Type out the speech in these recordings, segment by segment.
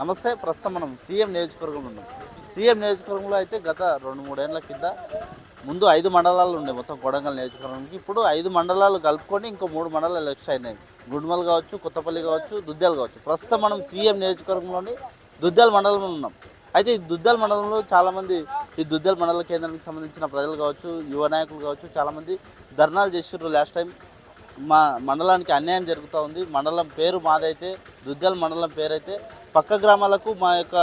నమస్తే ప్రస్తుతం మనం సీఎం నియోజకవర్గంలో ఉన్నాం. సీఎం నియోజకవర్గంలో అయితే గత రెండు మూడేళ్ళ కింద ముందు ఐదు మండలాలు ఉండే మొత్తం కొడంగల్ నియోజకవర్గానికి. ఇప్పుడు ఐదు మండలాలు కలుపుకొని ఇంకో మూడు మండలాలు ఎలక్షన్ అయినాయి. గుండ్మల్ కావచ్చు కొత్తపల్లి కావచ్చు దుద్యాలు కావచ్చు. ప్రస్తుతం మనం సీఎం నియోజకవర్గంలోని దుద్యాల మండలంలో ఉన్నాం. అయితే ఈ దుద్దాల మండలంలో చాలామంది ఈ దుద్దాల మండల కేంద్రానికి సంబంధించిన ప్రజలు కావచ్చు యువ నాయకులు కావచ్చు చాలామంది ధర్నాలు చేసిర్రు లాస్ట్ టైం మా మండలానికి అన్యాయం జరుగుతూ ఉంది. మండలం పేరు మాదైతే దుద్దల మండలం పేరైతే పక్క గ్రామాలకు మా యొక్క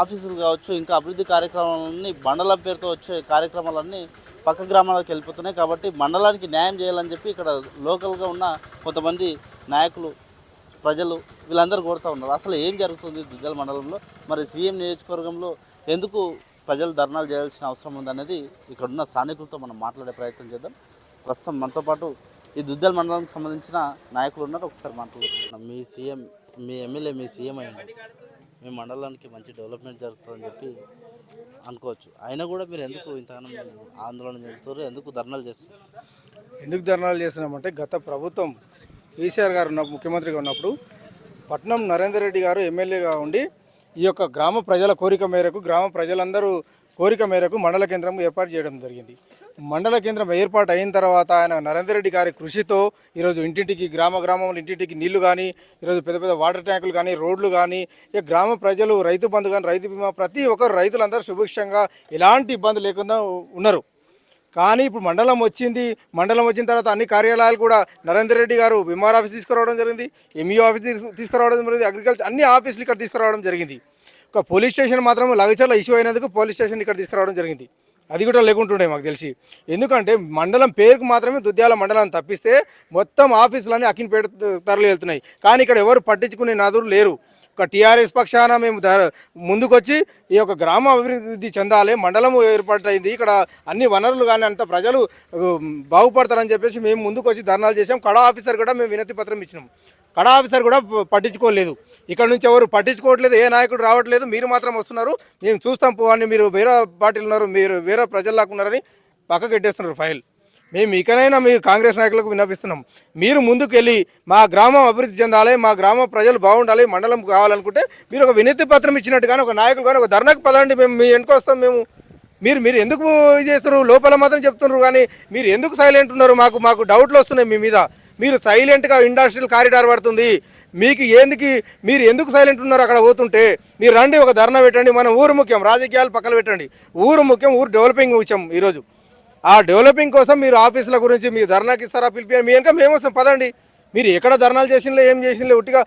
ఆఫీసులు కావచ్చు ఇంకా అభివృద్ధి కార్యక్రమాలన్నీ మండలం పేరుతో వచ్చే కార్యక్రమాలన్నీ పక్క గ్రామాలకు వెళ్ళిపోతున్నాయి. కాబట్టి మండలానికి న్యాయం చేయాలని చెప్పి ఇక్కడ లోకల్గా ఉన్న కొంతమంది నాయకులు ప్రజలు వీళ్ళందరూ కోరుతూ ఉన్నారు. అసలు ఏం జరుగుతుంది దుద్దల మండలంలో? మరి సీఎం నియోజకవర్గంలో ఎందుకు ప్రజలు ధర్నాలు చేయాల్సిన అవసరం ఉందనేది ఇక్కడున్న స్థానికులతో మనం మాట్లాడే ప్రయత్నం చేద్దాం. ప్రస్తుతం మనతో పాటు ఈ దుద్దల మండలానికి సంబంధించిన నాయకులు ఉన్నారు. ఒకసారి మాట్లాడుతున్నాం మీ సీఎం మీ ఎమ్మెల్యే మీ సీఎం అయ్యండి మీ మండలానికి మంచి డెవలప్మెంట్ జరుగుతుందని చెప్పి అనుకోవచ్చు. అయినా కూడా మీరు ఎందుకు ఇంతగానో ఆందోళన చెందుతారు ఎందుకు ధర్నాలు చేస్తారు ఎందుకు ధర్నాలు చేస్తున్నామంటే గత ప్రభుత్వం కేసీఆర్ గారు ఉన్న ముఖ్యమంత్రిగా ఉన్నప్పుడు పట్నం నరేందర్ రెడ్డి గారు ఎమ్మెల్యేగా ఉండి ఈ యొక్క గ్రామ ప్రజల కోరిక మేరకు గ్రామ ప్రజలందరూ కోరిక మేరకు మండల కేంద్రం ఏర్పాటు చేయడం జరిగింది. మండల కేంద్రం ఏర్పాటు అయిన తర్వాత ఆయన నరేందర్ రెడ్డి గారి కృషితో ఈరోజు ఇంటింటికి గ్రామ గ్రామంలో ఇంటింటికి నీళ్ళు కానీ ఈరోజు పెద్ద పెద్ద వాటర్ ట్యాంకులు కానీ రోడ్లు కానీ ఇక గ్రామ ప్రజలు రైతు బంధు కానీ రైతు బీమా ప్రతి ఒక్కరు రైతులందరూ సుభిక్షంగా ఎలాంటి ఇబ్బంది లేకుండా ఉన్నారు. కానీ ఇప్పుడు మండలం వచ్చింది మండలం వచ్చిన తర్వాత అన్ని కార్యాలయాలు కూడా నరేందర్ రెడ్డి గారు బీమార్ ఆఫీస్ తీసుకురావడం జరిగింది ఎంఈఓ ఆఫీస్ తీసుకురావడం జరిగింది అగ్రికల్చర్ అన్ని ఆఫీసులు ఇక్కడ తీసుకురావడం జరిగింది. ఒక పోలీస్ స్టేషన్ మాత్రం లగచర్ల ఇష్యూ అయినందుకు పోలీస్ స్టేషన్ ఇక్కడ తీసుకురావడం జరిగింది. అది కూడా లేకుంటుండే మాకు తెలిసి. ఎందుకంటే మండలం పేరుకు మాత్రమే దుద్యాల మండలాన్ని తప్పిస్తే మొత్తం ఆఫీసులన్నీ అకిన్పేట తరలి వెళ్తున్నాయి. కానీ ఇక్కడ ఎవరు పట్టించుకునే నాదురు లేరు. ఒక టీఆర్ఎస్ పక్షాన మేము ముందుకొచ్చి ఈ యొక్క గ్రామ అభివృద్ధి చెందాలి మండలం ఏర్పాటైంది ఇక్కడ అన్ని వనరులు కానీ అంత ప్రజలు బాగుపడతారని చెప్పేసి మేము ముందుకొచ్చి ధర్నాలు చేసాం కళా ఆఫీసర్ కూడా మేము వినతి పత్రం ఇచ్చినాం. కడా ఆఫీసర్ కూడా పట్టించుకోలేదు. ఇక్కడ నుంచి ఎవరు పట్టించుకోవట్లేదు ఏ నాయకుడు రావట్లేదు మీరు మాత్రం వస్తున్నారు. మేము చూస్తాం పోవాలని మీరు వేరే పార్టీలు ఉన్నారు మీరు వేరే ప్రజల్లాగా ఉన్నారని పక్కకు ఫైల్. మేము ఇకనైనా మీరు కాంగ్రెస్ నాయకులకు విన్నపిస్తున్నాం. మీరు ముందుకు వెళ్ళి మా గ్రామం అభివృద్ధి చెందాలి మా గ్రామ ప్రజలు బాగుండాలి మండలం కావాలనుకుంటే మీరు ఒక వినతి పత్రం ఇచ్చినట్టు కానీ ఒక నాయకులు కానీ ఒక ధర్నాకు పదండి మేము మీ వస్తాం మేము. మీరు మీరు ఎందుకు ఇది చేస్తున్నారు? లోపల మాత్రం చెప్తున్నారు కానీ మీరు ఎందుకు సైలెంట్ ఉన్నారు? మాకు మాకు డౌట్లు వస్తున్నాయి మీ మీద. మీరు సైలెంట్గా ఇండస్ట్రియల్ కారిడార్ పడుతుంది. మీకు ఎందుకు మీరు ఎందుకు సైలెంట్ ఉన్నారు అక్కడ పోతుంటే మీరు రండి ఒక ధర్నా పెట్టండి. మన ఊరు ముఖ్యం రాజకీయాలు పక్కన పెట్టండి. ఊరు ముఖ్యం ఊరు డెవలపింగ్ ముఖ్యం ఈరోజు. ఆ డెవలపింగ్ కోసం మీరు ఆఫీసుల గురించి మీరు ధర్నాకి ఇస్తారా పిలిపి మీ వెనక మేము వస్తాం. పదండి. మీరు ఎక్కడ ధర్నాలు చేసినలే ఏం చేసినలే ఉట్టిగా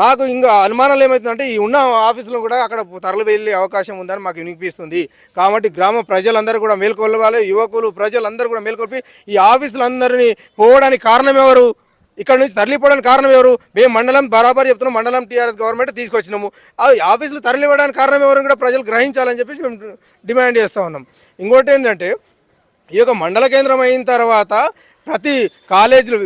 మాకు ఇంకా అనుమానాలు ఏమవుతుందంటే ఈ ఉన్న ఆఫీసులో కూడా అక్కడ తరలి వెళ్ళే అవకాశం ఉందని మాకు వినిపిస్తుంది. కాబట్టి గ్రామ ప్రజలందరూ కూడా మేల్కొల్వాలి యువకులు ప్రజలందరూ కూడా మేల్కొల్పి ఈ ఆఫీసులందరినీ పోవడానికి కారణం ఎవరు? ఇక్కడ నుంచి తరలిపోవడానికి కారణం ఎవరు? మేము మండలం బరాబర్ చెప్తున్నాం మండలం టీఆర్ఎస్ గవర్నమెంట్ తీసుకొచ్చినాము. ఆ ఆఫీసులు తరలివ్వడానికి కారణం ఎవరు కూడా ప్రజలు గ్రహించాలని చెప్పేసి మేము డిమాండ్ చేస్తూ ఉన్నాం. ఇంకోటి ఏంటంటే ఈ యొక్క మండల కేంద్రం అయిన తర్వాత ప్రతి కాలేజీలు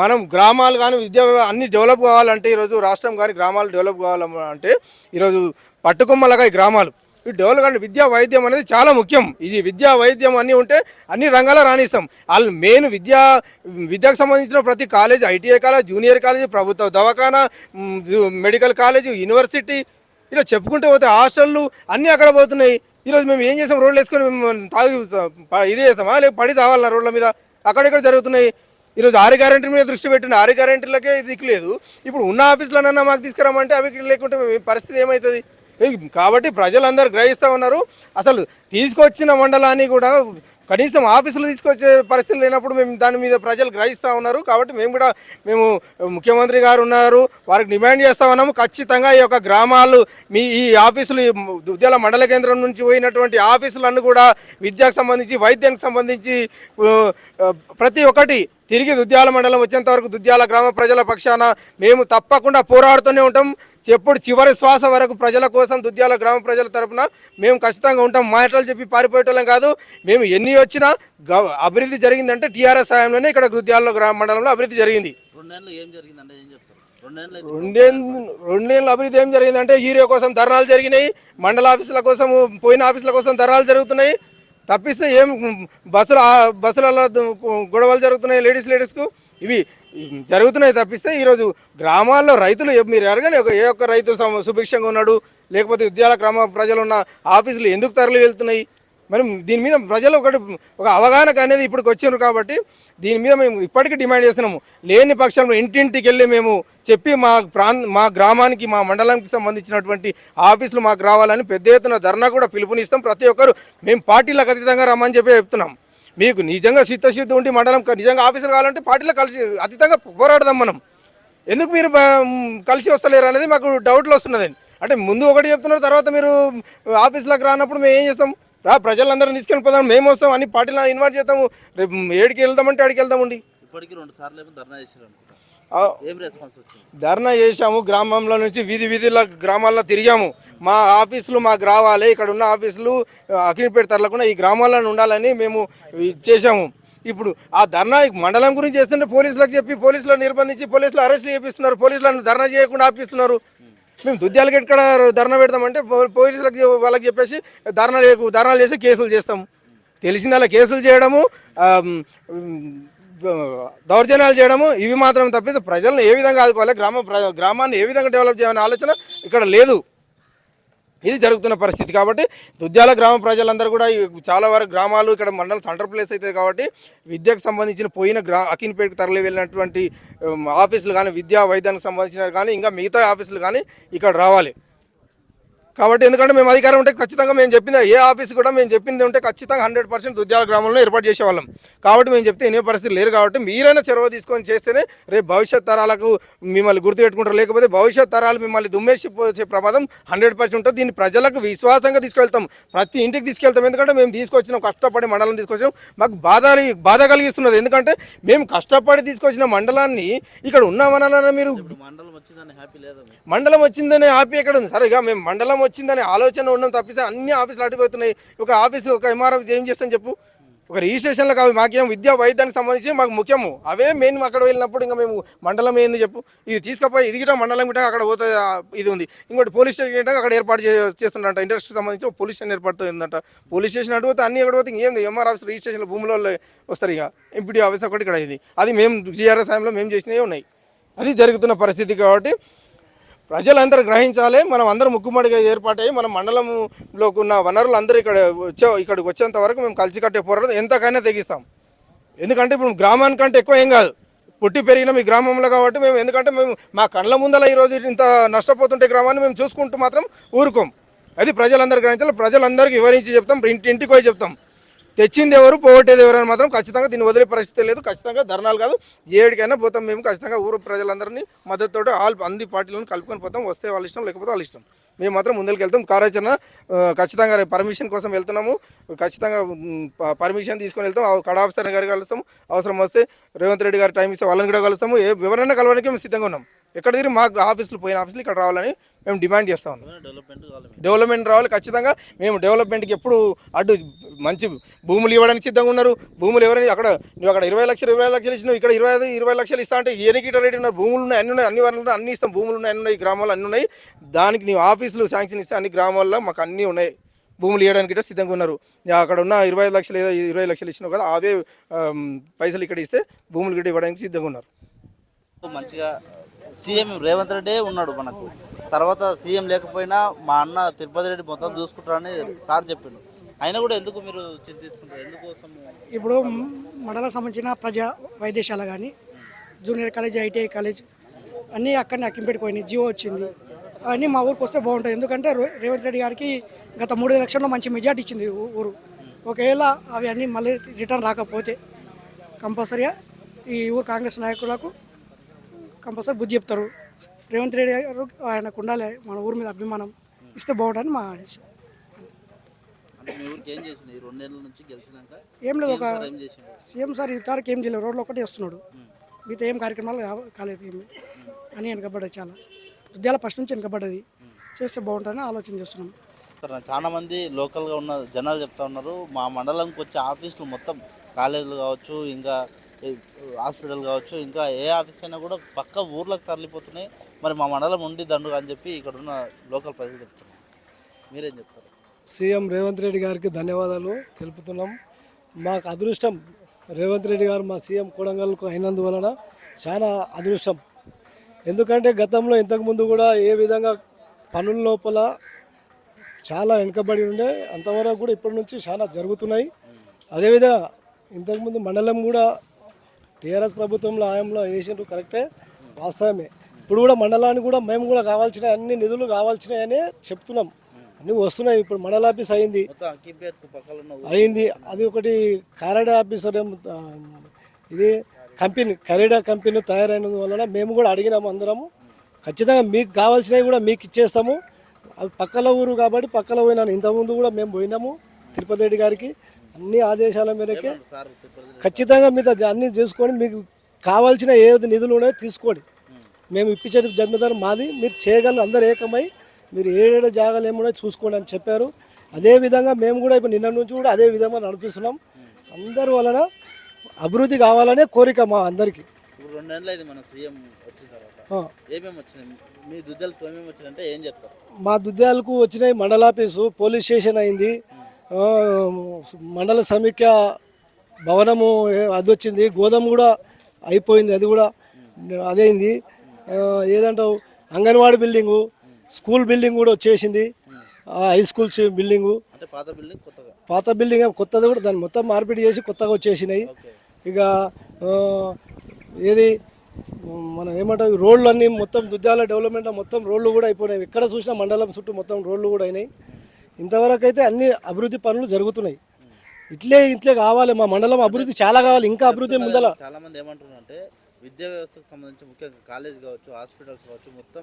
మనం గ్రామాలు కానీ విద్యా అన్ని డెవలప్ కావాలంటే ఈరోజు రాష్ట్రం కానీ గ్రామాలు డెవలప్ కావాలంటే ఈరోజు పట్టుకొమ్మలగా ఈ గ్రామాలు. ఈ డెవలప్ కానీ విద్యా వైద్యం అనేది చాలా ముఖ్యం. ఇది విద్యా వైద్యం అన్నీ ఉంటే అన్ని రంగాల్లో రాణిస్తాం. వాళ్ళు మెయిన్ విద్యా విద్యకు సంబంధించిన ప్రతి college ITI college junior college ప్రభుత్వ దవాఖానా మెడికల్ కాలేజ్ యూనివర్సిటీ ఇలా చెప్పుకుంటూ పోతే హాస్టళ్ళు అన్నీ అక్కడ పోతున్నాయి. ఈరోజు మేము ఏం చేసాం? రోడ్లు వేసుకొని మేము తాగి ఇది చేస్తామా? లేక పడి తావాలన్నా రోడ్ల మీద? అక్కడెక్కడ జరుగుతున్నాయి. ఈరోజు ఆరు గ్యారెంటీ మీద దృష్టి పెట్టిన ఆరు గ్యారెంటీలకే దిక్కులేదు ఇప్పుడు ఉన్న ఆఫీసులనన్నా మాకు తీసుకురామంటే అవి లేకుంటే పరిస్థితి ఏమవుతుంది కాబట్టి ప్రజలందరూ గ్రహిస్తూ ఉన్నారు. అసలు తీసుకొచ్చిన మండలాన్ని కూడా కనీసం ఆఫీసులు తీసుకొచ్చే పరిస్థితి లేనప్పుడు మేము దాని మీద ప్రజలు గ్రహిస్తూ ఉన్నారు. కాబట్టి మేము కూడా మేము ముఖ్యమంత్రి గారు ఉన్నారు వారికి డిమాండ్ చేస్తూ ఉన్నాము. ఖచ్చితంగా ఈ యొక్క గ్రామాలు మీ ఈ ఆఫీసులు ఉద్యాల మండల కేంద్రం నుంచి పోయినటువంటి ఆఫీసులన్నీ కూడా విద్యకు సంబంధించి వైద్యానికి సంబంధించి ప్రతి ఒక్కటి తిరిగి దుద్యాల మండలం వచ్చేంత వరకు దుద్యాల గ్రామ ప్రజల పక్షాన మేము తప్పకుండా పోరాడుతూనే ఉంటాం. ఎప్పుడు చివరి శ్వాస వరకు ప్రజల కోసం దుద్యాల గ్రామ ప్రజల తరపున మేము ఖచ్చితంగా ఉంటాం. మాటలు చెప్పి పారిపోయేటోళ్ళం కాదు. మేము ఎన్ని వచ్చినా అభివృద్ధి జరిగిందంటే టీఆర్ఎస్ సాయంలోనే ఇక్కడ దుద్యాల గ్రామ మండలంలో అభివృద్ధి జరిగింది. రెండేళ్ళు అభివృద్ధి ఏం జరిగిందంటే హీరో కోసం ధర్నాలు జరిగినాయి మండల ఆఫీసుల కోసం పోయిన ఆఫీసుల కోసం ధర్నాలు జరుగుతున్నాయి. తప్పిస్తే ఏం బస్సులు బస్సులలో గొడవలు జరుగుతున్నాయి లేడీస్ లేడీస్కు. ఇవి జరుగుతున్నాయి తప్పిస్తే ఈరోజు గ్రామాల్లో రైతులు మీరు అడగండి ఒక ఏ ఒక్క రైతు సుభిక్షంగా ఉన్నాడు లేకపోతే ఉద్యాల గ్రామ ప్రజలు ఉన్న ఆఫీసులు ఎందుకు తరలి వెళ్తున్నాయి మరి దీని మీద ప్రజలు ఒకటి ఒక అవగాహన అనేది ఇప్పటికి వచ్చినారు కాబట్టి దీని మీద మేము ఇప్పటికీ డిమాండ్ చేస్తున్నాము. లేని పక్షంలో ఇంటింటికి వెళ్ళి మేము చెప్పి మా ప్రాంత మా గ్రామానికి మా మండలానికి సంబంధించినటువంటి ఆఫీసులు మాకు రావాలని పెద్ద ఎత్తున ధర్నా కూడా పిలుపునిస్తాం ప్రతి ఒక్కరు. మేము పార్టీలకు అతీతంగా రమ్మని చెప్పి చెప్తున్నాం. మీకు నిజంగా చిత్తశుద్ధి ఉండి మండలం నిజంగా ఆఫీసులు కావాలంటే పార్టీలో కలిసి అతీతంగా పోరాడదాం మనం. ఎందుకు మీరు కలిసి వస్తలేరు అనేది మాకు డౌట్లు వస్తున్నదండి అంటే ముందు ఒకటి చెప్తున్నారు తర్వాత మీరు ఆఫీసులకు రానప్పుడు మేము ఏం చేస్తాం? రా ప్రజలందరం తీసుకెళ్ళి పోదాం మేము వస్తాం అన్ని పార్టీలో ఇన్వైట్ చేస్తాము రేపు ఏడికి వెళ్దామంటే ఆడికి వెళ్దామండి. ఇప్పటికీ రెండు సార్లు ధర్నా చేశారు ధర్నా చేశాము గ్రామంలో నుంచి వీధి వీధిలో గ్రామాల్లో తిరిగాము. మా ఆఫీసులు మాకు రావాలి ఇక్కడ ఉన్న ఆఫీసులు అఖిలపేట తరలకుండా ఈ గ్రామాల్లో ఉండాలని మేము చేశాము. ఇప్పుడు ఆ ధర్నా మండలం గురించి చేస్తుంటే పోలీసులకు చెప్పి పోలీసులు నిర్బంధించి పోలీసులు అరెస్ట్ చేపిస్తున్నారు పోలీసులను ధర్నా చేయకుండా ఆపిస్తున్నారు. మేము దుద్యాలకి ఎక్కడ ధర్నా పెడతామంటే పో- పోలీసులకు వాళ్ళకి చెప్పేసి ధర్నాలు ధర్నాలు చేసి కేసులు చేస్తాము. తెలిసింది అలా కేసులు చేయడము దౌర్జన్యాలు చేయడము ఇవి మాత్రం తప్పితే ప్రజలను ఏ విధంగా ఆదుకోవాలి గ్రామ ప్ర- గ్రామాన్ని ఏ విధంగా డెవలప్ చేయాలనే ఆలోచన ఇక్కడ లేదు. ఇది జరుగుతున్న పరిస్థితి కాబట్టి దుద్యాల గ్రామ ప్రజలందరూ కూడా ఈ చాలా వరకు గ్రామాలు ఇక్కడ మండలం సెంటర్ ప్లేస్ అవుతుంది కాబట్టి విద్యకు సంబంధించిన పోయిన గ్రా అకిన్పేటకు తరలి వెళ్ళినటువంటి ఆఫీసులు కానీ విద్యా వైద్యానికి సంబంధించిన కానీ ఇంకా మిగతా ఆఫీసులు కానీ ఇక్కడ రావాలి. కాబట్టి ఎందుకంటే మేము అధికారం ఉంటే ఖచ్చితంగా మేము చెప్పింది ఏ ఆఫీస్ కూడా మేము చెప్పింది ఉంటే ఖచ్చితంగా హండ్రెడ్ పర్సెంట్ ఉద్యోగ గ్రామంలో ఏర్పాటు చేసేవాళ్ళం. కాబట్టి మేము చెప్తే ఎన్ని పరిస్థితి లేరు కాబట్టి మీరైనా చొరవ తీసుకొని చేస్తేనే రేపు భవిష్యత్ తరాలకు మిమ్మల్ని గుర్తుపెట్టుకుంటారు. లేకపోతే భవిష్యత్ తరాలు మిమ్మల్ని దుమ్మేసి పోసే ప్రమాదం హండ్రెడ్ పర్సెంట్ ఉంటుంది. దీన్ని ప్రజలకు విశ్వాసంగా తీసుకెళ్తాం. ప్రతి ఇంటికి తీసుకెళ్తాం. ఎందుకంటే మేము తీసుకొచ్చినాం కష్టపడి మండలం తీసుకొచ్చినాం మాకు బాధ బాధ కలిగిస్తున్నది. ఎందుకంటే మేము కష్టపడి తీసుకొచ్చిన మండలాన్ని ఇక్కడ ఉన్నామన్నా మీరు మండలం వచ్చిందని హ్యాపీ? మండలం వచ్చిందనే ఆపి ఎక్కడ ఉంది? సరే ఇక మేము మండలం వచ్చిందనే ఆలోచన ఉండడం తప్పిస్తే అన్ని ఆఫీసులు అడిగిపోతున్నాయి ఒక ఆఫీసు ఒక ఎంఆర్ఎఫ్ ఏం చేస్తాం చెప్పు. ఒక రిజిస్ట్రేషన్లో కాదు మాకేం విద్యా వైద్యానికి సంబంధించి మాకు ముఖ్యము. అవే మెయిన్ అక్కడ వెళ్ళినప్పుడు ఇంకా మేము మండలం ఏంది చెప్పు. ఇది తీసుకపోయి ఇది గిట్ట మండలం గిట అక్కడ పోతే ఇది ఉంది. ఇంకోటి పోలీస్ స్టేషన్ గిట్ట అక్కడ ఏర్పాటు చే చేస్తుందంట. ఇండస్ట్రీకి సంబంధించి ఒక పోలీస్ స్టేషన్ ఏర్పడుతుందంట పోలీస్ స్టేషన్ అడిగితే అన్ని ఎక్కడ పోతే ఏంది ఎంఆర్ ఆఫీస్ రిజిస్ట్రేషన్లో భూమిలో వస్తారు ఇక. ఎంపీడీ ఆఫీస్ ఒకటి ఇక్కడ ఇది. అది మేము టీఆర్ఎస్ సమయంలో మేము చేసినవి ఉన్నాయి. అది జరుగుతున్న పరిస్థితి కాబట్టి ప్రజలందరూ గ్రహించాలి. మనం అందరం ముక్కుమడిగా ఏర్పాటయ్యి మన మండలంలోకి ఉన్న వనరులు అందరూ ఇక్కడ వచ్చే ఇక్కడికి వచ్చేంత వరకు మేము కలిసి కట్టే పోరాటం ఎంతకైనా తెగిస్తాం. ఎందుకంటే ఇప్పుడు గ్రామానికంటే ఎక్కువ ఏం కాదు. పుట్టి పెరిగిన మీ గ్రామంలో కాబట్టి మేము ఎందుకంటే మేము మా కళ్ళ ముందల ఈరోజు ఇంత నష్టపోతుంటే గ్రామాన్ని మేము చూసుకుంటూ మాత్రం ఊరుకోం. అది ప్రజలందరూ గ్రహించాలి. ప్రజలందరికీ వివరించి చెప్తాం. ఇంటి ఇంటికి పోయి చెప్తాం. తెచ్చింది ఎవరు పోగొట్టేది ఎవరు అని మాత్రం ఖచ్చితంగా దీన్ని వదిలే పరిస్థితి లేదు. ఖచ్చితంగా ధర్నాలు కాదు ఏడికైనా పోతాం మేము. ఖచ్చితంగా ఊరు ప్రజలందరినీ మద్దతుతో ఆల్ అన్ని పార్టీలను కలుపుకొని పోతాం. వస్తే వాళ్ళ ఇష్టం లేకపోతే వాళ్ళ ఇష్టం. మేము మాత్రం ముందుకు వెళ్తాం కార్యాచరణ ఖచ్చితంగా రేపు పర్మిషన్ కోసం వెళ్తున్నాము. ఖచ్చితంగా పర్మిషన్ తీసుకొని వెళ్తాం. ఆ కడ ఆఫీసర్ గారికి కలుస్తాము. అవసరం వస్తే రేవంత్ రెడ్డి గారి టైం ఇస్తే వాళ్ళని కూడా కలుస్తాము. ఏ ఎవరైనా కలవడానికి మేము సిద్ధంగా ఉన్నాం. ఎక్కడ తిరిగి మాకు ఆఫీసులు పోయిన ఆఫీసులు ఇక్కడ రావాలని మేము డిమాండ్ చేస్తా ఉన్నాం. డెవలప్మెంట్ రావాలి ఖచ్చితంగా మేము డెవలప్మెంట్కి ఎప్పుడు అడ్డు మంచి భూములు ఇవ్వడానికి సిద్ధంగా ఉన్నారు. భూములు ఎవరైనా అక్కడ నువ్వు అక్కడ ఇరవై లక్షలు ఇరవై లక్షలు ఇచ్చినావు ఇక్కడ ఇరవై ఐదు ఇరవై లక్షలు ఇస్తా అంటే ఏనికి రేటు ఉన్నారు భూములు ఉన్నాయి అన్ని ఉన్నాయి అన్ని వనరులు అన్ని ఇస్తాం భూములు ఉన్నాయి అన్ని ఉన్నాయి గ్రామాలు అన్ని ఉన్నాయి. దానికి నీవు ఆఫీసులు శాంక్షన్ ఇస్తే అన్ని గ్రామాల్లో మాకు అన్నీ ఉన్నాయి. భూములు ఇవ్వడానికి కూడా సిద్ధంగా ఉన్నారు. అక్కడ ఉన్న ఇరవై ఐదు లక్షలు ఏదో ఇరవై లక్షలు ఇచ్చినావు కదా అవే పైసలు ఇక్కడ ఇస్తే భూములు కూడా ఇవ్వడానికి సిద్ధంగా ఉన్నారు. మంచిగా సీఎం రేవంత్ రెడ్డి ఉన్నాడు మనకు. తర్వాత సీఎం లేకపోయినా మా అన్న తిరుపతి రెడ్డి మొత్తం చూసుకుంటారని సార్ చెప్పిండు. అయినా కూడా ఎందుకు మీరు చింతిస్తుంటారు? ఎందుకోసం? ఇప్పుడు మండలం సంబంధించిన ప్రజా వైద్యశాల కానీ జూనియర్ కాలేజ్ ఐటీఐ కాలేజ్ అన్నీ అక్కడనే అక్కింపేటికి పోయినాయి. జియో వచ్చింది. అవన్నీ మా ఊరికి వస్తే బాగుంటుంది ఎందుకంటే రో- రేవంత్ రెడ్డి గారికి గత మూడు ఎలక్షన్లో మంచి మెజార్టీ ఇచ్చింది ఊరు. ఒకవేళ అవి అన్నీ మళ్ళీ రిటర్న్ రాకపోతే కంపల్సరీగా ఈ ఊరు కాంగ్రెస్ నాయకులకు కంపల్సరీ బుద్ధి చెప్తారు. రేవంత్ రెడ్డి గారు ఆయనకు ఉండాలి మన ఊరి మీద అభిమానం ఇస్తే బాగుంటుందని మా ఏం లేదు ఒక సీఎం సార్ ఇంతవరకు ఏం చేయలేదు రోడ్లు ఒకటి వేస్తున్నాడు మిగతా ఏం కార్యక్రమాలు కాలేదు ఏమి. అని వెనకబడ్డది చాలా. ఉద్యాల ఫస్ట్ నుంచి వెనకబడ్డది. చేస్తే బాగుంటుందని ఆలోచన చేస్తున్నాం. చాలా మంది లోకల్గా ఉన్న జనాలు చెప్తా ఉన్నారు. మా మండలంకి వచ్చే ఆఫీసులు మొత్తం కాలేజీలు కావచ్చు ఇంకా హాస్పిటల్ కావచ్చు ఇంకా ఏ ఆఫీస్ అయినా కూడా పక్క ఊర్లకు తరలిపోతున్నాయి. మరి మా మండలం ఉండి దండు అని చెప్పి ఇక్కడ ఉన్న లోకల్ ప్రజలు చెప్తున్నారు. మీరేం చెప్తారు? సీఎం రేవంత్ రెడ్డి గారికి ధన్యవాదాలు తెలుపుతున్నాం. మాకు అదృష్టం రేవంత్ రెడ్డి గారు మా సీఎం కొడంగల్కు అయినందువలన చాలా అదృష్టం. ఎందుకంటే గతంలో ఇంతకుముందు కూడా ఏ విధంగా పనుల లోపల చాలా వెనుకబడి ఉండే అంతవరకు కూడా ఇప్పటి నుంచి చాలా జరుగుతున్నాయి. అదేవిధంగా ఇంతకుముందు మండలం కూడా టీఆర్ఎస్ ప్రభుత్వంలో ఆయంలో వేసిండ్రు కరెక్టే వాస్తవమే. ఇప్పుడు కూడా మండలానికి కూడా మేము కూడా కావాల్సిన అన్ని నిధులు కావాల్సినాయనే చెప్తున్నాం. అన్నీ వస్తున్నాయి. ఇప్పుడు మండల ఆఫీస్ అయింది. పక్కన. అయింది. అది ఒకటి కారడా ఆఫీసర్ ఇది కంపెనీ కరీడా కంపెనీ తయారైన వలన మేము కూడా అడిగినాము అందరము. ఖచ్చితంగా మీకు కావాల్సినవి కూడా మీకు ఇచ్చేస్తాము. అవి పక్కల ఊరు కాబట్టి పక్కల పోయినాను. ఇంతకుముందు కూడా మేము పోయినాము. తిరుపతి రెడ్డి గారికి అన్ని ఆదేశాల మేరకే ఖచ్చితంగా మీతో అన్ని చేసుకొని మీకు కావాల్సిన ఏ నిధులు ఉన్నాయో తీసుకోండి. మేము ఇప్పించే జన్మదారు మాది మీరు చేయగలరు అందరు ఏకమై మీరు ఏడేడ జాగాలు ఏమున్నాయో చూసుకోండి అని చెప్పారు. అదే విధంగా మేము కూడా ఇప్పుడు నిన్న నుంచి కూడా అదే విధంగా నడిపిస్తున్నాం. అందరి వలన అభివృద్ధి కావాలనే కోరిక మా అందరికీ. అయింది మన సీఎం వచ్చిన తర్వాత. ఆ. ఏమేమి వచ్చినాయి? మీ దుద్దలకు ఏమేమి వచ్చినాయంటే ఏం చెప్తారు? మా దుద్యాలకు వచ్చినాయి మండల ఆఫీసు పోలీస్ స్టేషన్ అయింది మండల సమీక్ష భవనము అది వచ్చింది. గోదాం కూడా అయిపోయింది. అది కూడా అదైంది ఏదంటావు? అంగన్వాడీ బిల్డింగు స్కూల్ బిల్డింగ్ కూడా వచ్చేసింది. High school building. పాత బిల్డింగ్ కొత్తది కూడా దాన్ని మొత్తం మార్పిడి చేసి కొత్తగా వచ్చేసినాయి. ఇక ఏది? మనం ఏమంటాం రోడ్లు అన్నీ మొత్తం దుద్దాల డెవలప్మెంట్ మొత్తం రోడ్లు కూడా అయిపోయినాయి. ఎక్కడ చూసినా మండలం చుట్టూ మొత్తం రోడ్లు కూడా అయినాయి. ఇంతవరకు అయితే అన్ని అభివృద్ధి పనులు జరుగుతున్నాయి. ఇట్లే ఇట్లే కావాలి మా మండలం అభివృద్ధి చాలా కావాలి ఇంకా అభివృద్ధి ముందల చాలా మంది ఏమంటున్నారు అంటే విద్యా వ్యవస్థకు సంబంధించి ముఖ్యంగా కాలేజ్ కావచ్చు హాస్పిటల్స్ కావచ్చు మొత్తం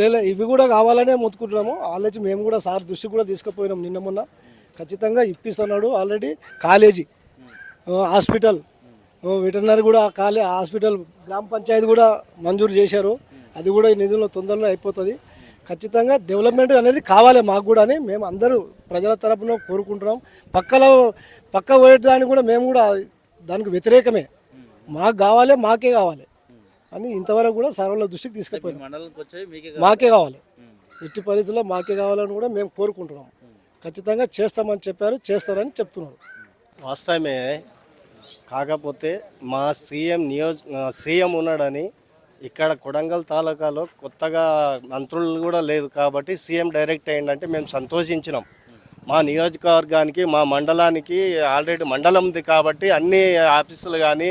లేలే ఇవి కూడా కావాలనే మొత్తుకుంటున్నాము. ఆలోచి మేము కూడా సార్ దృష్టి కూడా తీసుకుపోయినాం నిన్న మొన్న. ఖచ్చితంగా ఇప్పిస్తున్నాడు ఆల్రెడీ కాలేజీ హాస్పిటల్. వెటర్నరీ కూడా కాలే హాస్పిటల్ గ్రామ పంచాయతీ కూడా మంజూరు చేశారు. అది కూడా ఈ నిధుల్లో తొందరలో అయిపోతుంది. ఖచ్చితంగా డెవలప్మెంట్ అనేది కావాలి మాకు కూడా అని మేము అందరూ ప్రజల తరపున కోరుకుంటున్నాం. పక్కలో పక్క పోయేదానికి కూడా మేము కూడా దానికి వ్యతిరేకమే. మాకు కావాలి మాకే కావాలి అని ఇంతవరకు కూడా సర్వల దృష్టికి తీసుకుపోయినాం. మాకే కావాలి. ఎట్టి పరిస్థితుల్లో మాకే కావాలని కూడా మేము కోరుకుంటున్నాం. ఖచ్చితంగా చేస్తామని చెప్పారు చేస్తారని చెప్తున్నారు. వాస్తవమే కాకపోతే మా సీఎం నియోజ సీఎం ఉన్నాడని ఇక్కడ కొడంగల్ తాలూకాలో కొత్తగా మంత్రులు కూడా లేదు కాబట్టి సీఎం డైరెక్ట్ అయ్యిందంటే మేము సంతోషించినాం. మా నియోజకవర్గానికి మా మండలానికి ఆల్రెడీ మండలం ఉంది కాబట్టి అన్ని ఆఫీసులు కానీ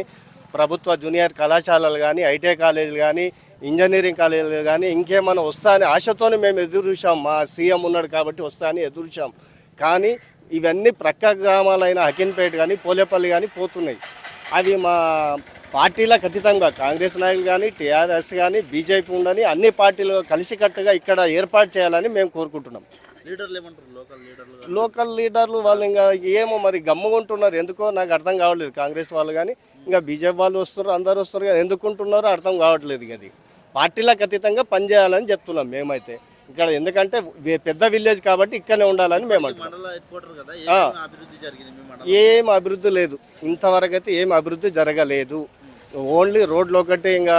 ప్రభుత్వ జూనియర్ కళాశాలలు కానీ ఐటీ కాలేజీలు కానీ ఇంజనీరింగ్ కాలేజీలు కానీ ఇంకేమైనా వస్తా అని ఆశతోనే మేము ఎదురు చూసాం మా సీఎం ఉన్నాడు కాబట్టి వస్తా అని ఎదురు చూసాం కానీ ఇవన్నీ ప్రక్క గ్రామాలైన అకిన్పేట కానీ పోలేపల్లి కానీ పోతున్నాయి. అది మా పార్టీల ఖచ్చితంగా కాంగ్రెస్ నాయకులు కానీ టీఆర్ఎస్ కానీ బీజేపీ ఉండని అన్ని పార్టీలు కలిసికట్టుగా ఇక్కడ ఏర్పాటు చేయాలని మేము కోరుకుంటున్నాం. లోకల్ లీడర్లు వాళ్ళు ఇంకా ఏమో మరి గమ్ముకుంటున్నారు ఎందుకో నాకు అర్థం కావట్లేదు. కాంగ్రెస్ వాళ్ళు కానీ ఇంకా బీజేపీ వాళ్ళు వస్తున్నారు అందరు వస్తారు కదా ఎందుకుంటున్నారో అర్థం కావట్లేదు అది. పార్టీలకు అతీతంగా పనిచేయాలని చెప్తున్నాం మేమైతే. ఇక్కడ ఎందుకంటే పెద్ద విలేజ్ కాబట్టి ఇక్కడనే ఉండాలని మేము అంటున్నాం. ఏం అభివృద్ధి లేదు. ఇంతవరకు అయితే ఏం అభివృద్ధి జరగలేదు. ఓన్లీ రోడ్లు ఒకటి ఇంకా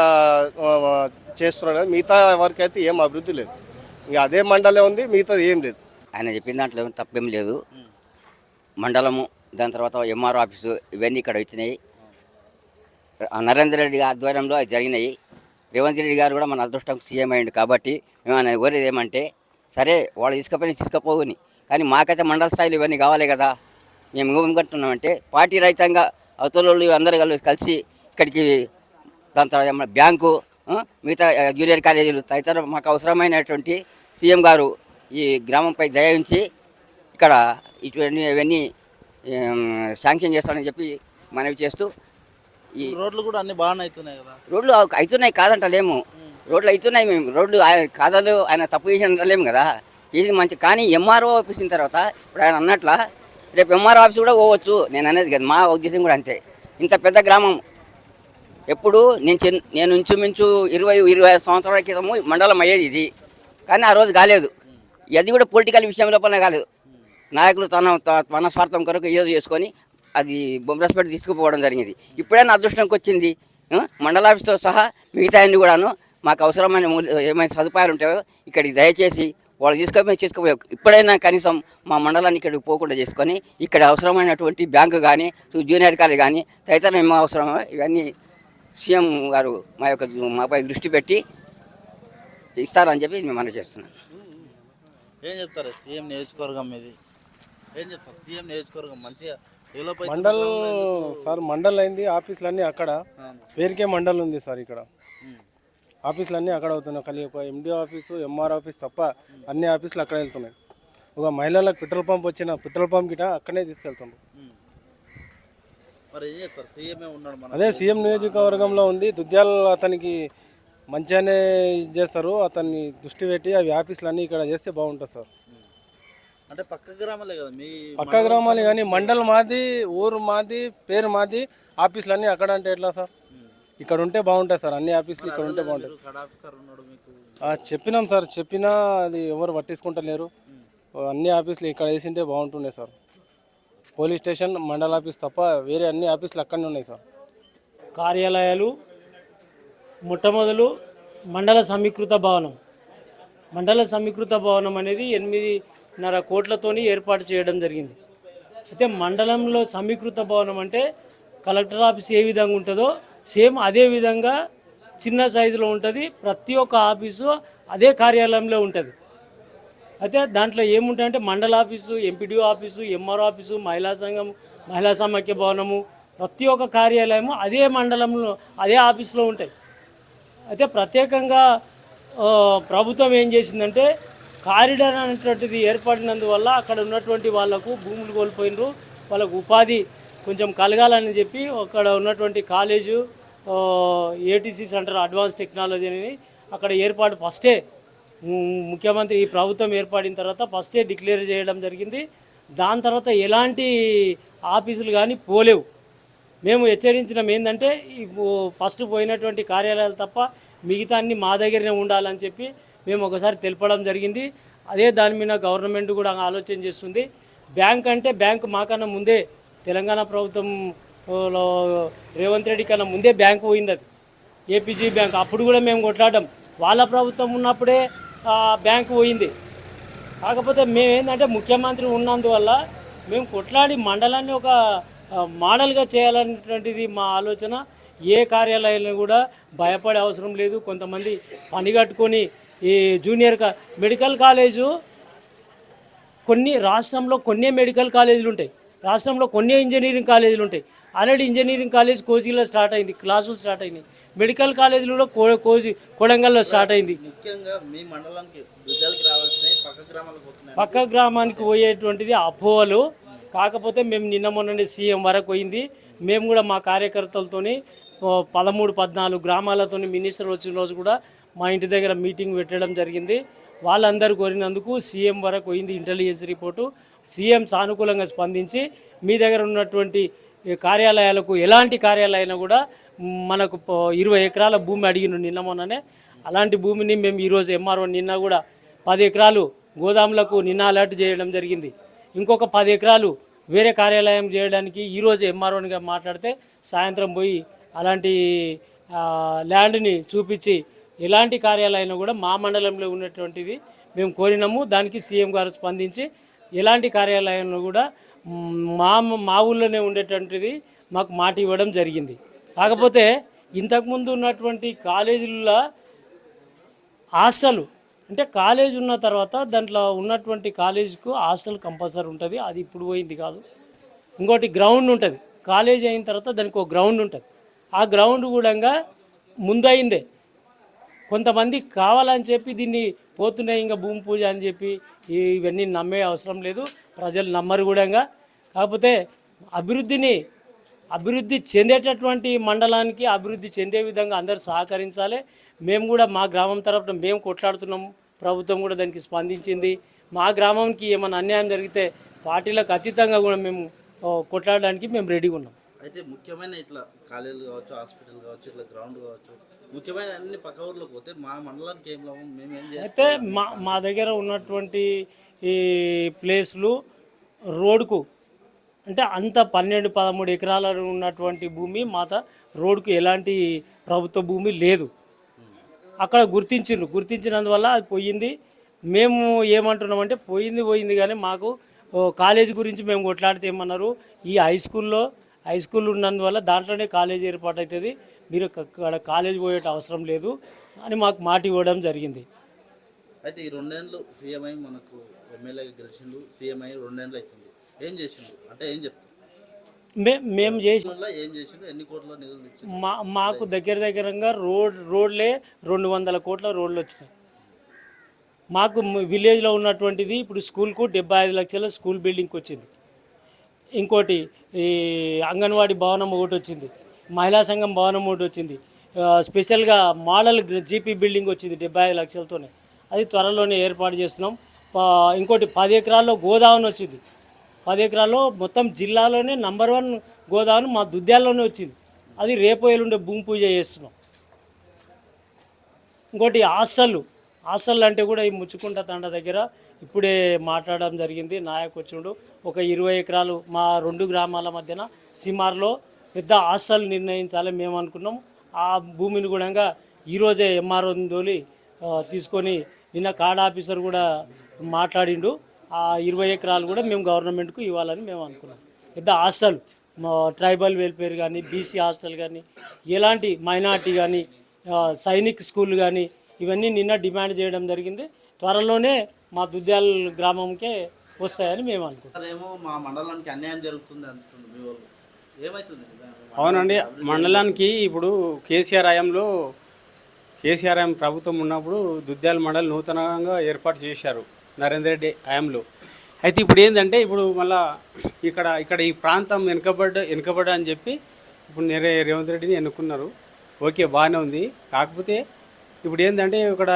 చేస్తున్నారు మిగతా వరకు అయితే ఏం అభివృద్ధి లేదు. ఇంకా అదే మండలే ఉంది మిగతాది ఏం లేదు. ఆయన చెప్పిన దాంట్లో ఏమి తప్పేం లేదు. మండలము దాని తర్వాత ఎంఆర్ఓ ఆఫీసు ఇవన్నీ ఇక్కడ వచ్చినాయి. నరేంద్ర రెడ్డి ఆధ్వర్యంలో అవి జరిగినాయి. రేవంత్ రెడ్డి గారు కూడా మన అదృష్టం సీఎం అయ్యిండు కాబట్టి మేము ఆయన కోరేది ఏమంటే సరే వాళ్ళు తీసుకుపోయి తీసుకుపోవని. కానీ మాకైతే మండల స్థాయిలో ఇవన్నీ కావాలి కదా. మేము ఏమనుకుంటున్నామంటే పార్టీ రహితంగా అవతల అందరూ కలిసి కలిసి ఇక్కడికి దాని తర్వాత బ్యాంకు మిగతా జూనియర్ కాలేజీలు తదితర మాకు అవసరమైనటువంటి సీఎం గారు ఈ గ్రామంపై దయ ఉంచి ఇక్కడ ఇటువంటి ఇవన్నీ ఏం, శాంక్షన్ చేస్తానని చెప్పి మనవి చేస్తూ ఈ రోడ్లు కూడా అన్ని బాగానే అవుతున్నాయి కదా? రోడ్లు అవు- అవుతున్నాయి కాదంటలేము. రోడ్లు అవుతున్నాయి మేము. రోడ్లు ఆయన కాదాలు ఆయన తప్పు చేసి అంటలేము కదా. చేసింది మంచి కానీ ఎంఆర్ఓ ఆఫీస్ తర్వాత ఇప్పుడు ఆయన అన్నట్ల రేపు ఎంఆర్ఓ ఆఫీస్ కూడా పోవచ్చు. నేను అనేది కదా మా ఉద్దేశం కూడా అంతే. ఇంత పెద్ద గ్రామం ఎప్పుడు నేను చిన్న నేను ఇంచుమించు ఇరవై ఇరవై ఐదు సంవత్సరాల క్రితము మండలం అయ్యేది ఇది. కానీ ఆ రోజు కాలేదు. అది కూడా పొలిటికల్ విషయం లోపల కాలేదు నాయకులు తన త- తన స్వార్థం కొరకు ఏదో చేసుకొని అది బొమ్మరస్పేట తీసుకుపోవడం జరిగింది. ఇప్పుడైనా అదృష్టంకి వచ్చింది. మండలాఫీస్తో సహా మిగతా అన్ని కూడాను మాకు అవసరమైన మూల- ఏమైనా సదుపాయాలు ఉంటాయో ఇక్కడికి దయచేసి వాళ్ళు తీసుకొని చేసుకుపోయే ఇప్పుడైనా కనీసం మా మండలాన్ని ఇక్కడికి పోకుండా చేసుకొని ఇక్కడ అవసరమైనటువంటి బ్యాంకు కానీ జూనియర్ కాలేజ్ కానీ తదితర ఏమో అవసరమో ఇవన్నీ సీఎం గారు మా యొక్క మాపై దృష్టి పెట్టి ఇస్తారని చెప్పి మేము మనం చేస్తున్నాం. ఏం చెప్తారు? సీఎం నియోజకవర్గం ఇది ఏం చెప్తారు? సీఎం నియోజకవర్గం మంచిగా మండల్ సార్ మండల్ అయింది ఆఫీసులు అన్నీ అక్కడ పేరుకే మండల్ ఉంది సార్ ఇక్కడ. ఆఫీసులు అన్నీ అక్కడ అవుతున్నాయి. కానీ ఒక ఎండి ఆఫీసు ఎంఆర్ ఆఫీస్ తప్ప అన్ని ఆఫీసులు అక్కడ వెళ్తున్నాయి. ఒక మహిళలకు పెట్రోల్ పంప్ వచ్చిన పెట్రోల్ పంప్ గిట అక్కడనే తీసుకెళ్తుండ్రు మరి ఏం చెప్తారు సీఎంఏ ఉన్నాడు మన అదే సీఎం నియోజకవర్గంలో ఉంది. దుద్యాల అతనికి మంచిగానే ఇది చేస్తారు. అతన్ని దృష్టి పెట్టి అవి ఆఫీసులు అన్నీ ఇక్కడ చేస్తే బాగుంటుంది సార్. అంటే పక్క గ్రామాలే కదా మీ పక్క గ్రామాలు కానీ మండల్ మాది ఊరు మాది పేరు మాది ఆఫీసులు అన్నీ అక్కడ అంటే ఎట్లా సార్? ఇక్కడ ఉంటే బాగుంటాయి సార్. అన్ని ఆఫీసులు ఇక్కడ ఉంటే బాగుంటాయి. చెప్పినాం సార్. చెప్పినా అది ఎవరు పట్టించుకుంటలేరు. అన్ని ఆఫీసులు ఇక్కడ వేసింటే బాగుంటుండే సార్. పోలీస్ స్టేషన్ మండల ఆఫీస్ తప్ప వేరే అన్ని ఆఫీసులు అక్కడనే ఉన్నాయి సార్. కార్యాలయాలు మొట్టమొదలు మండల సమీకృత భవనం. మండల సమీకృత భవనం అనేది ఎనిమిదిన్నర కోట్లతోని ఏర్పాటు చేయడం జరిగింది. అయితే మండలంలో సమీకృత భవనం అంటే కలెక్టర్ ఆఫీస్ ఏ విధంగా ఉంటుందో సేమ్ అదే విధంగా చిన్న సైజులో ఉంటుంది. ప్రతి ఒక్క ఆఫీసు అదే కార్యాలయంలో ఉంటుంది. అయితే దాంట్లో ఏముంటాయంటే మండల office MPDO office MRO office మహిళా సంఘం మహిళా సమాఖ్య భవనము ప్రతి ఒక్క కార్యాలయము అదే మండలంలో అదే ఆఫీసులో ఉంటాయి. అయితే ప్రత్యేకంగా ప్రభుత్వం ఏం చేసిందంటే కారిడార్ అనేటువంటిది ఏర్పడినందువల్ల అక్కడ ఉన్నటువంటి వాళ్ళకు భూములు కోల్పోయినరు. వాళ్ళకు ఉపాధి కొంచెం కలగాలని చెప్పి అక్కడ ఉన్నటువంటి college ATC centre advance technology అని అక్కడ ఏర్పాటు ఫస్టే ముఖ్యమంత్రి ఈ ప్రభుత్వం ఏర్పడిన తర్వాత ఫస్టే డిక్లేర్ చేయడం జరిగింది. దాని తర్వాత ఎలాంటి ఆఫీసులు కానీ పోలేవు. మేము హెచ్చరించడం ఏంటంటే ఫస్ట్ పోయినటువంటి కార్యాలయాలు తప్ప మిగతా అన్ని మా దగ్గరనే ఉండాలని చెప్పి మేము ఒకసారి తెలపడం జరిగింది. అదే దాని మీద గవర్నమెంట్ కూడా ఆలోచన చేస్తుంది. బ్యాంక్ అంటే బ్యాంక్ మాకన్నా ముందే తెలంగాణ ప్రభుత్వం లో రేవంత్ రెడ్డి కన్నా ముందే బ్యాంకు పోయింది అది. APG bank. అప్పుడు కూడా మేము కొట్లాడడం. వాళ్ళ ప్రభుత్వం ఉన్నప్పుడే బ్యాంకు పోయింది. కాకపోతే మేము ఏంటంటే ముఖ్యమంత్రి ఉన్నందువల్ల మేము కొట్లాడి మండలాన్ని ఒక మోడల్గా చేయాలనేటువంటిది మా ఆలోచన. ఏ కార్యాలయాలను కూడా భయపడే అవసరం లేదు. కొంతమంది పని కట్టుకొని ఈ జూనియర్ కా మెడికల్ కాలేజు కొన్ని రాష్ట్రంలో కొన్ని మెడికల్ కాలేజీలు ఉంటాయి రాష్ట్రంలో కొన్ని ఇంజనీరింగ్ కాలేజీలు ఉంటాయి ఆల్రెడీ ఇంజనీరింగ్ కాలేజ్ కోచిలో స్టార్ట్ అయింది క్లాసులు స్టార్ట్ అయినాయి. మెడికల్ కాలేజీలు కూడా కో కోచి కొడంగల్లో స్టార్ట్ అయింది. ముఖ్యంగా మీ పక్క గ్రామానికి పోయేటువంటిది అపోహలు. కాకపోతే మేము నిన్న మొన్ననే సీఎం వరకు పోయింది. మేము కూడా మా కార్యకర్తలతోని పదమూడు పద్నాలుగు గ్రామాలతోని మినిస్టర్ వచ్చిన రోజు కూడా మా ఇంటి దగ్గర మీటింగ్ పెట్టడం జరిగింది. వాళ్ళందరూ కోరినందుకు సీఎం వరకు పోయింది ఇంటెలిజెన్స్ రిపోర్టు. సీఎం సానుకూలంగా స్పందించి మీ దగ్గర ఉన్నటువంటి కార్యాలయాలకు ఎలాంటి కార్యాలయాలైనా కూడా మనకు ఇరవై ఎకరాల భూమి అడిగిన నిన్న మొన్ననే. అలాంటి భూమిని మేము ఈరోజు ఎంఆర్ఓ నిన్న కూడా పది ఎకరాలు గోదాములకు నిన్న అలర్ట్ చేయడం జరిగింది. ఇంకొక పది ఎకరాలు వేరే కార్యాలయం చేయడానికి ఈరోజు ఎంఆర్ఓనిగా మాట్లాడితే సాయంత్రం పోయి అలాంటి ల్యాండ్ని చూపించి ఎలాంటి కార్యాలయం కూడా మా మండలంలో ఉన్నటువంటిది మేము కోరినాము. దానికి సీఎం గారు స్పందించి ఎలాంటి కార్యాలయంలో కూడా మా మా ఊళ్ళోనే ఉండేటువంటిది మాకు మాట ఇవ్వడం జరిగింది. కాకపోతే ఇంతకుముందు ఉన్నటువంటి కాలేజీల్లో హాస్టల్ అంటే కాలేజ్ ఉన్న తర్వాత దాంట్లో ఉన్నటువంటి కాలేజీకు హాస్టల్ కంపల్సరీ ఉంటుంది. అది ఇప్పుడు పోయింది కాదు. ఇంకోటి గ్రౌండ్ ఉంటుంది. కాలేజ్ అయిన తర్వాత దానికి ఒక గ్రౌండ్ ఉంటుంది. ఆ గ్రౌండ్ కూడా ముందయిందే. కొంతమంది కావాలని చెప్పి దీన్ని పోతున్నాయి ఇంకా భూమి పూజ అని చెప్పి ఇవన్నీ నమ్మే అవసరం లేదు. ప్రజలు నమ్మరు కూడా కాకపోతే అభివృద్ధిని అభివృద్ధి చెందేటటువంటి మండలానికి అభివృద్ధి చెందే విధంగా అందరూ సహకరించాలి. మేము కూడా మా గ్రామం తరపున మేము కొట్లాడుతున్నాం. ప్రభుత్వం కూడా దానికి స్పందించింది. మా గ్రామంకి ఏమైనా అన్యాయం జరిగితే పార్టీలకు అతీతంగా కూడా మేము కొట్లాడడానికి మేము రెడీగా ఉన్నాం. అయితే ముఖ్యమైన ఇట్లా కాలేజీలు కావచ్చు హాస్పిటల్ కావచ్చు ఇట్లా గ్రౌండ్ కావచ్చు ముఖ్యమైన అన్ని పక్క ఊర్లోకి పోతే మా మండలానికి ఏం లాభం? మేము ఏం అయితే మా మా దగ్గర ఉన్నటువంటి ఈ ప్లేస్లు రోడ్కు అంటే అంత పన్నెండు పదమూడు ఎకరాల ఉన్నటువంటి భూమి మాత రోడ్కు ఎలాంటి ప్రభుత్వ భూమి లేదు. అక్కడ గుర్తించిండ్రు. గుర్తించినందువల్ల అది పోయింది. మేము ఏమంటున్నామంటే పోయింది పోయింది కానీ మాకు కాలేజీ గురించి మేము కొట్లాడితే ఏమన్నారు? ఈ హై స్కూల్లో హై స్కూల్ ఉన్నందువల్ల దాంట్లోనే కాలేజీ ఏర్పాటు అవుతుంది మీరు అక్కడ కాలేజీ పోయేట అవసరం లేదు అని మాకు మాట ఇవ్వడం జరిగింది. అయితే ఈ రెండేళ్ళు సీఎం అయి మనకు ఎమ్మెల్యేగా గెలిచిండు సీఎం అయి రెండేళ్ళు అవుతుంది ఏం చేసిండు? అంటే ఏం చెప్తాం మే మేము చేసి మా మాకు దగ్గర దగ్గరంగా రోడ్ రోడ్లే రెండు వందల కోట్ల రోడ్లు వచ్చినాయి. మాకు విలేజ్లో ఉన్నటువంటిది ఇప్పుడు స్కూల్కు డెబ్బై ఐదు లక్షల స్కూల్ బిల్డింగ్కి వచ్చింది ఇంకోటి ఈ అంగన్వాడీ భవనం ఒకటి వచ్చింది. మహిళా సంఘం భవనం ఒకటి వచ్చింది. స్పెషల్గా మోడల్ జీపీ బిల్డింగ్ వచ్చింది డెబ్బై ఐదు లక్షలతోనే. అది త్వరలోనే ఏర్పాటు చేస్తున్నాం. ఇంకోటి పది ఎకరాల్లో గోదావరి వచ్చింది. పది ఎకరాల్లో మొత్తం జిల్లాలోనే నంబర్ వన్ గోదావరి మా దుద్యాల్లోనే వచ్చింది. అది రేపు ఎల్లుండే భూమి పూజ చేస్తున్నాం. ఇంకోటి హాస్టళ్ళు హాస్టల్ అంటే కూడా ఈ ముచ్చుకుంట తండ దగ్గర ఇప్పుడే మాట్లాడడం జరిగింది. నాయకు వచ్చిండు. ఒక ఇరవై ఎకరాలు మా రెండు గ్రామాల మధ్యన సిమార్లో పెద్ద హాస్టల్ నిర్ణయించాలని మేము అనుకున్నాం. ఆ భూమిని కూడా ఈరోజే ఎంఆర్ఓ తోలి తీసుకొని నిన్న కార్డ్ ఆఫీసర్ కూడా మాట్లాడిండు. ఆ ఇరవై ఎకరాలు కూడా మేము గవర్నమెంట్కు ఇవ్వాలని మేము అనుకున్నాం. పెద్ద హాస్టల్ ట్రైబల్ వెల్ఫేర్ కానీ బీసీ హాస్టల్ కానీ ఎలాంటి మైనార్టీ కానీ సైనిక్ స్కూల్ కానీ ఇవన్నీ నిన్న డిమాండ్ చేయడం జరిగింది. త్వరలోనే మా దుద్యాల గ్రామంకే వస్తాయని మేము అనుకుంటున్నాం. ఏమో మా మండలానికి అన్యాయం జరుగుతుంది? అవునండి మండలానికి ఇప్పుడు కేసీఆర్ హయాంలో కేసీఆర్ హయాం ప్రభుత్వం ఉన్నప్పుడు దుద్యాల మండలి నూతనంగా ఏర్పాటు చేశారు నరేందర్ రెడ్డి హయాంలో. అయితే ఇప్పుడు ఏంటంటే ఇప్పుడు మళ్ళా ఇక్కడ ఇక్కడ ఈ ప్రాంతం వెనుకబడ్డ వెనుకబడ్డ అని చెప్పి ఇప్పుడు నేరే రేవంత్ రెడ్డిని ఎన్నుకున్నారు. ఓకే బాగానే ఉంది. కాకపోతే ఇప్పుడు ఏంటంటే ఇక్కడ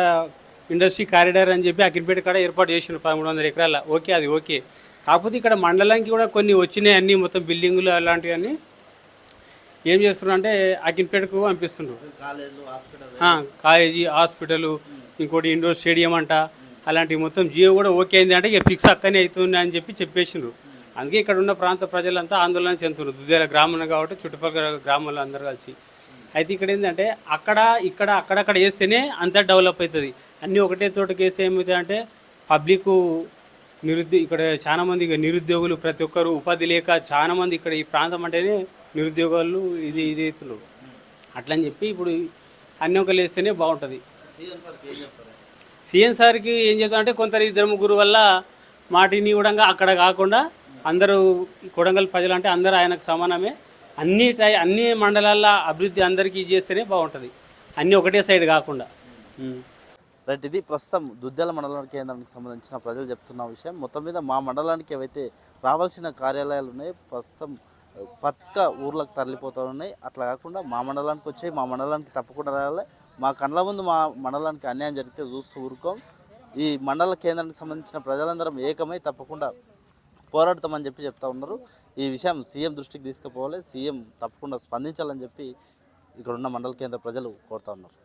ఇండస్ట్రీ కారిడార్ అని చెప్పి అకిన్పేట కాడ ఏర్పాటు చేసిన పదమూడు వందల ఎకరాల. ఓకే అది ఓకే. కాకపోతే ఇక్కడ మండలానికి కూడా కొన్ని వచ్చినాయి అన్నీ మొత్తం బిల్డింగులు అలాంటివన్నీ ఏం చేస్తున్నారు అంటే అకిన్పేటకు హాస్పిటల్. ఆ, కాలేజీ హాస్పిటల్ ఇంకోటి ఇండోర్ స్టేడియం అంట అలాంటివి మొత్తం జియో కూడా ఓకే అయింది అంటే ఇక ఫిక్స్ అక్కనే అవుతుంది అని చెప్పి చెప్పేసిండ్రు. అందుకే ఇక్కడ ఉన్న ప్రాంత ప్రజలంతా ఆందోళన చెందుతున్నారు. దుద్దేల గ్రామం కాబట్టి చుట్టుపక్కల గ్రామాలు అందరూ కలిసి. అయితే ఇక్కడ ఏంటంటే అక్కడ ఇక్కడ అక్కడక్కడ వేస్తేనే అంతా డెవలప్ అవుతుంది. అన్నీ ఒకటే తోటకి వేస్తే ఏమవుతాయి అంటే పబ్లిక్ నిరుద్యో ఇక్కడ చాలా మంది ఇక నిరుద్యోగులు ప్రతి ఒక్కరు ఉపాధి లేక చాలా మంది ఇక్కడ ఈ ప్రాంతం అంటేనే నిరుద్యోగాలు ఇది ఇది అవుతున్నారు. అట్లని చెప్పి ఇప్పుడు అన్ని ఒకరు వేస్తేనే బాగుంటుంది. సీఎం సార్కి ఏం చెప్తా అంటే కొంత ఇద్దరు ముగ్గురు వల్ల మాటిని కూడా అక్కడ కాకుండా అందరూ కొడంగల్ ప్రజలు అంటే అందరూ ఆయనకు సమానమే. అన్ని టై అన్ని మండలాల్లో అభివృద్ధి అందరికీ చేస్తేనే బాగుంటుంది. అన్నీ ఒకటే సైడ్ కాకుండా. రైట్ ఇది ప్రస్తుతం దుద్దాల మండల కేంద్రానికి సంబంధించిన ప్రజలు చెప్తున్న విషయం. మొత్తం మీద మా మండలానికి ఏవైతే రావాల్సిన కార్యాలయాలు ఉన్నాయో ప్రస్తుతం పక్క ఊర్లకు తరలిపోతూ ఉన్నాయి. అట్లా కాకుండా మా మండలానికి వచ్చాయి. మా మండలానికి తప్పకుండా రావాలి. మా కళ్ళ ముందు మా మండలానికి అన్యాయం జరిగితే చూస్తూ ఊరుకోం. ఈ మండల కేంద్రానికి సంబంధించిన ప్రజలందరం ఏకమై తప్పకుండా పోరాడతామని చెప్పి చెప్తా ఉన్నారు. ఈ విషయం సీఎం దృష్టికి తీసుకుపోవాలి. సీఎం తప్పకుండా స్పందించాలని చెప్పి ఇక్కడ ఉన్న మండల కేంద్ర ప్రజలు కోరుతా ఉన్నారు.